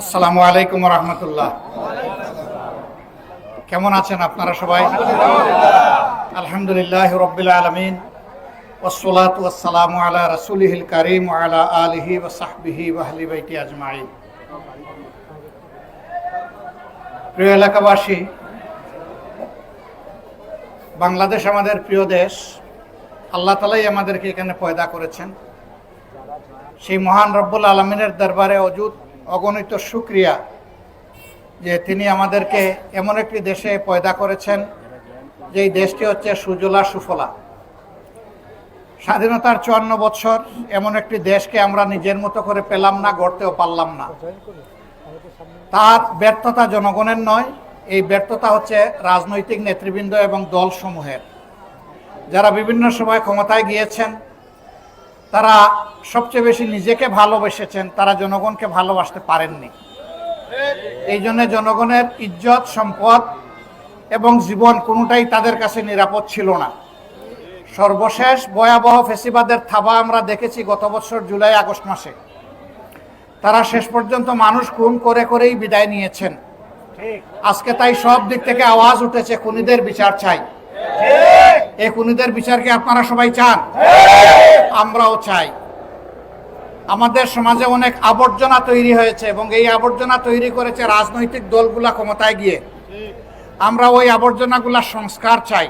আসসালামু আলাইকুম রহমতুল্লাহ। কেমন আছেন আপনারা সবাই? আলহামদুলিল্লাহ রবিল আলমিন ওসলাত ওসালাম আলা রসুলিহিল করিম আলা আলিহি ওসাহবিহি ওয়াহলি বাইটি আজমাইন। প্রিয় এলাকাবাসী, বাংলাদেশ আমাদের প্রিয় দেশ। আল্লাহ তালাই আমাদেরকে এখানে পয়দা করেছেন। সেই মহান রব্বুল আলমিনের দরবারে অজুত অগণিত সুক্রিয়া যে তিনি আমাদেরকে এমন একটি দেশে পয়দা করেছেন, যেই দেশটি হচ্ছে সুজলা সুফলা। স্বাধীনতার চুয়ান্ন বছর এমন একটি দেশকে আমরা নিজের মতো করে পেলাম না, গড়তেও পারলাম না। তার ব্যর্থতা জনগণের নয়, এই ব্যর্থতা হচ্ছে রাজনৈতিক নেতৃবৃন্দ এবং দলসমূহের। যারা বিভিন্ন সময় ক্ষমতায় গিয়েছেন তারা সবচেয়ে বেশি নিজেকে ভালোবেসেছেন তারা জনগণকে ভালোবাসতে পারেননি। এই জন্য জনগণের ইজ্জত সম্পদ এবং জীবন কোনোটাই তাদের কাছে নিরাপদ ছিল না। সর্বশেষ ভয়াবহ ফেসিবাদের থাবা আমরা দেখেছি গত বছর জুলাই আগস্ট মাসে। তারা শেষ পর্যন্ত মানুষ খুন করে করেই বিদায় নিয়েছেন। আজকে তাই সব দিক থেকে আওয়াজ উঠেছে খুনিদের বিচার চাই। এই খুনিদের বিচারকে আপনারা সবাই চান। আমরাও চাই। আমাদের সমাজে অনেক আবর্জনা তৈরি হয়েছে এবং এই আবর্জনা তৈরি করেছে রাজনৈতিক দলগুলা ক্ষমতায় গিয়ে। আমরা ওই আবর্জনাগুলা সংস্কার চাই।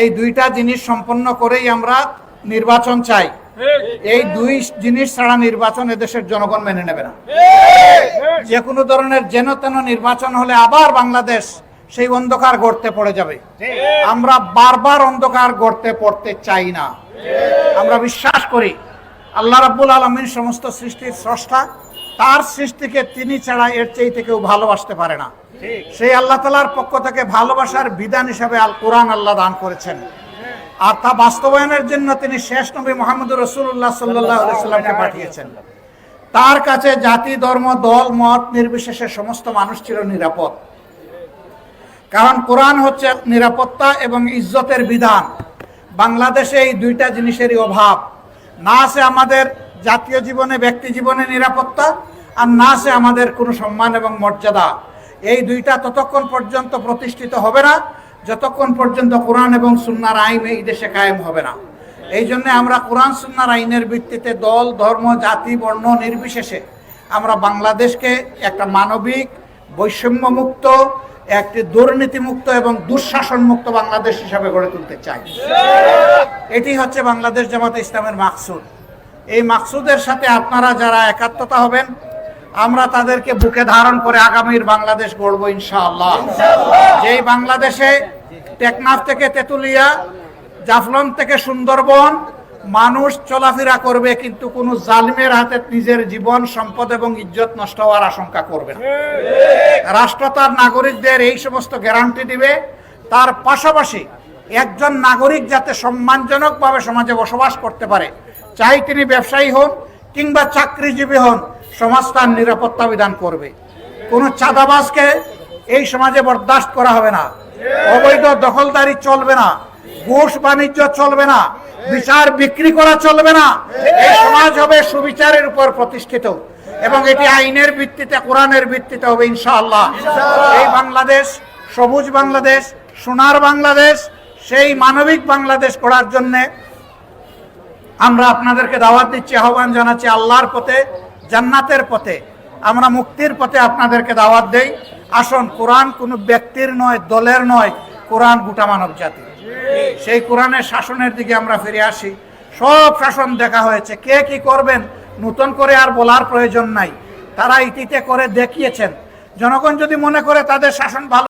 এই দুইটা জিনিস সম্পন্ন করেই আমরা নির্বাচন চাই। এই দুই জিনিস ছাড়া নির্বাচন এদেশের জনগণ মেনে নেবে না। যে কোনো ধরনের যেন তেন নির্বাচন হলে আবার বাংলাদেশ সেই অন্ধকার গড়তে পড়ে যাবে। আমরা বারবার অন্ধকার গড়তে পড়তে চাই না। আমরা বিশ্বাস করি আল্লাহ রাব্বুল আলমিন সমস্ত সৃষ্টির স্রষ্টা তার সৃষ্টিকে তিনি ছাড়া এর চেয়ে কেউ ভালোবাসতে পারে না। সেই আল্লাহ তালার পক্ষ থেকে ভালোবাসার বিধান হিসাবে আল কোরআন আল্লাহ দান করেছেন। আর তা বাস্তবায়নের জন্য তিনি শেষ নবী মোহাম্মদ রসুল্লাহ সাল্লাহ সাল্লামকে পাঠিয়েছেন। তার কাছে জাতি ধর্ম দল মত নির্বিশেষে সমস্ত মানুষ ছিল নিরাপদ। কারণ কোরআন হচ্ছে নিরাপত্তা এবং ইজ্জতের বিধান। বাংলাদেশে এই দুইটা জিনিসেরই অভাব। না আছে আমাদের জাতীয় জীবনে, ব্যক্তি জীবনে নিরাপত্তা, আর না আছে আমাদের কোনো সম্মান এবং মর্যাদা। এই দুইটা ততক্ষণ পর্যন্ত প্রতিষ্ঠিত হবে না, যতক্ষণ পর্যন্ত কোরআন এবং সুন্নার আইন এই দেশে কায়েম হবে না। এই জন্য আমরা কোরআন, সুন্নার আইনের ভিত্তিতে দল, ধর্ম, জাতি, বর্ণ নির্বিশেষে আমরা বাংলাদেশকে একটা মানবিক, বৈষম্যমুক্ত একটি দুর্নীতিমুক্ত এবং দুঃশাসন মুক্ত বাংলাদেশ হিসাবে গড়ে তুলতে চাই। এটি হচ্ছে বাংলাদেশ জামাতে ইসলামের মাকসুদ। এই মাকসুদের সাথে আপনারা যারা একাত্মতা হবেন আমরা তাদেরকে বুকে ধারণ করে আগামীর বাংলাদেশ গড়ব ইনশাআল্লাহ। যেই বাংলাদেশে টেকনাফ থেকে তেতুলিয়া জাফলং থেকে সুন্দরবন মানুষ চলাফেরা করবে, কিন্তু কোন জালিমের হাতে নিজের জীবন, সম্পদ এবং ইজ্জত নষ্ট হওয়ার আশঙ্কা করবে রাষ্ট্র তার নাগরিকদের এই সমস্ত গ্যারান্টি দিবে। তার পাশাপাশি একজন নাগরিক যাতে সম্মানজনকভাবে সমাজে বসবাস করতে পারে, চাই তিনি ব্যবসায়ী হন কিংবা চাকরিজীবী হন, সমাজ তার নিরাপত্তা বিধান করবে। কোনো চাঁদাবাজকে এই সমাজে বরদাস্ত করা হবে না। অবৈধ দখলদারি চলবে না। ঘুষ বাণিজ্য চলবে না। বিচার বিক্রি করা চলবে না। এই সমাজ হবে সুবিচারের উপর প্রতিষ্ঠিত। এবং এটি আইনের ভিত্তিতে কোরআনের ভিত্তিতে হবে ইনশাআল্লাহ। এই বাংলাদেশ সবুজ বাংলাদেশ সোনার বাংলাদেশ সেই মানবিক বাংলাদেশ করার জন্যে আমরা আপনাদেরকে দাওয়াত দিচ্ছি আহ্বান জানাচ্ছি আল্লাহর পথে জান্নাতের পথে। আমরা মুক্তির পথে আপনাদেরকে দাওয়াত দেই। আসুন কোরআন কোনো ব্যক্তির নয় দলের নয় কোরআন গোটা মানব জাতি। সেই কোরআনের শাসনের দিকে আমরা ফিরে আসি। সব শাসন দেখা হয়েছে। কে কি করবেন? নতুন করে আর বলার প্রয়োজন নাই। তারা ইতিতে করে দেখিয়েছেন। জনগণ যদি মনে করে তাদের শাসন ভালো